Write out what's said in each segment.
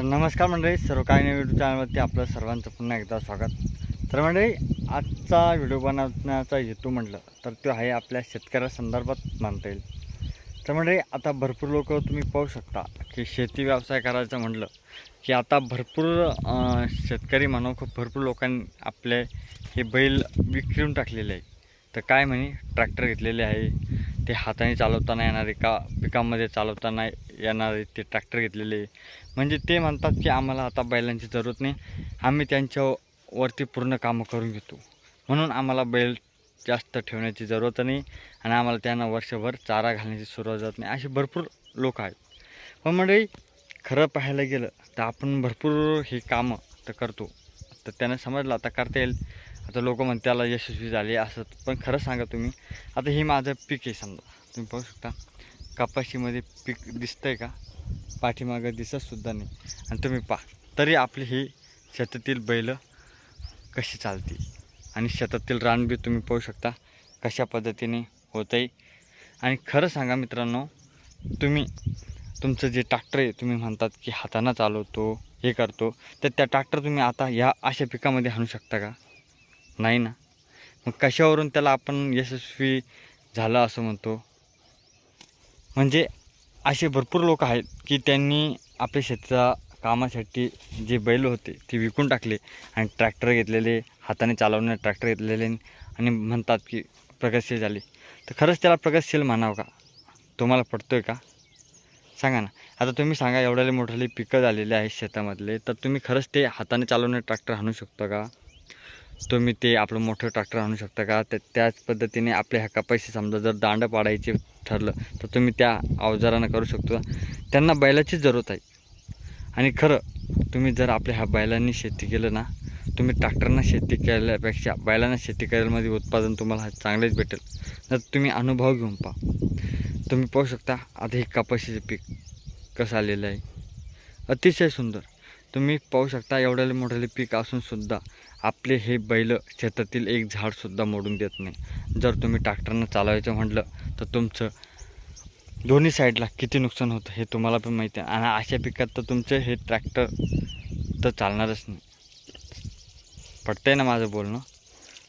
तर नमस्कार मंडळी सर्व काही नाही व्हिडिओ चॅनलवरती आपलं सर्वांचं पुन्हा एकदा स्वागत. तर मंडळी आजचा व्हिडिओ बनवण्याचा हेतू म्हटलं तर तो आहे आपल्या शेतकऱ्यासंदर्भात मानता येईल. तर मंडळी आता भरपूर लोक तुम्ही पाहू शकता की शेती व्यवसाय करायचं म्हटलं की आता भरपूर शेतकरी म्हणून खूप भरपूर लोकांनी आपले हे बैल विक्रून टाकलेले आहे. तर काय म्हणे? ट्रॅक्टर घेतलेले आहे. ते हाताने चालवताना येणारे का पिकामध्ये चालवताना येणारे ते ट्रॅक्टर घेतलेले. म्हणजे ते म्हणतात की आम्हाला आता बैलांची जरूरत नाही. आम्ही त्यांच्यावरती पूर्ण कामं करून घेतो. म्हणून आम्हाला बैल जास्त ठेवण्याची जरूरत नाही आणि आम्हाला त्यांना वर्षभर चारा घालण्याची सुरुवात जात नाही. असे भरपूर लोक आहेत. पण मंडळी खरं पाहायला गेलं तर आपण भरपूर हे कामं तर करतो. तर त्यांना समजलं आता करता येईल. आता लोक म्हणते त्याला यशस्वी झाले असं. पण खरं सांगा तुम्ही आता हे माझं पीक आहे समजा. तुम्ही पाहू शकता कपाशीमध्ये पीक दिसतंय का? पाठीमागं दिसतसुद्धा नाही. आणि तुम्ही पहा तरी आपली ही शेतातील बैलं कशी चालती आणि शेतातील रानबी तुम्ही पाहू शकता कशा पद्धतीने होत आहे आणि खरं सांगा मित्रांनो तुम्ही तुमचं जे ट्रॅक्टर आहे तुम्ही म्हणतात की हातानं चालवतो हे करतो तर त्या ट्रॅक्टर तुम्ही आता ह्या अशा पिकामध्ये आणू शकता का? नाही ना. मग कशावरून त्याला आपण यशस्वी झालं असं म्हणतो? म्हणजे असे भरपूर लोक आहेत की त्यांनी आपल्या शेताच्या कामासाठी जे बैल होते ते विकून टाकले आणि ट्रॅक्टर घेतलेले हाताने चालवणारे ट्रॅक्टर घेतलेले आणि म्हणतात की प्रगतशील झाले. तर खरंच त्याला प्रगतशील म्हणावं का? तुम्हाला पडतो आहे का? सांगा ना. आता तुम्ही सांगा एवढ्याले मोठाले पिकं झालेले आहेत शेतामधले तर तुम्ही खरंच ते हाताने चालवणे ट्रॅक्टर आणू शकता का? तुम्ही ते आपलं मोठं ट्रॅक्टर आणू शकता का? तर त्याच पद्धतीने आपल्या ह्या कपाशी समजा जर दांड पाडायचे ठरलं तर तुम्ही त्या अवजारानं करू शकतो. त्यांना बैलाचीच जरूरत आहे. आणि खरं तुम्ही जर आपल्या ह्या बैलांनी शेती केलं ना तुम्ही ट्रॅक्टरनं शेती केल्यापेक्षा बैलांना शेती करायलामध्ये उत्पादन तुम्हाला चांगलेच भेटेल. तर तुम्ही अनुभव घेऊन पहा. तुम्ही पाहू शकता आता हे कपाशीचं पीक कसं आलेलं आहे. अतिशय सुंदर. तुम्ही पाहू शकता एवढ्याले मोठ्याले पीक असूनसुद्धा आपले हे बैल शेतातील एक झाडसुद्धा मोडून देत नाही. जर तुम्ही ट्रॅक्टरनं चालवायचं म्हटलं तर तुमचं दोन्ही साईडला किती नुकसान होतं हे तुम्हाला पण माहिती आहे. आणि अशा पिकात तर तुमचं हे ट्रॅक्टर तर चालणारच नाही. पटतंय ना माझं बोलणं?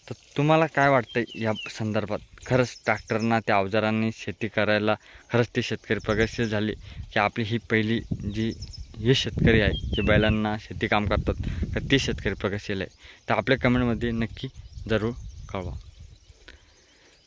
तर तुम्हाला काय वाटतं या संदर्भात? खरंच ट्रॅक्टरना त्या अवजारांनी शेती करायला खरंच ते शेतकरी प्रगतशील झाले की आपली ही पहिली जी हे शेतकरी आहे जे बैलांना शेती काम करतात तर ते शेतकरी प्रगतशील आहे. तर आपल्या कमेंटमध्ये नक्की जरूर कळवा.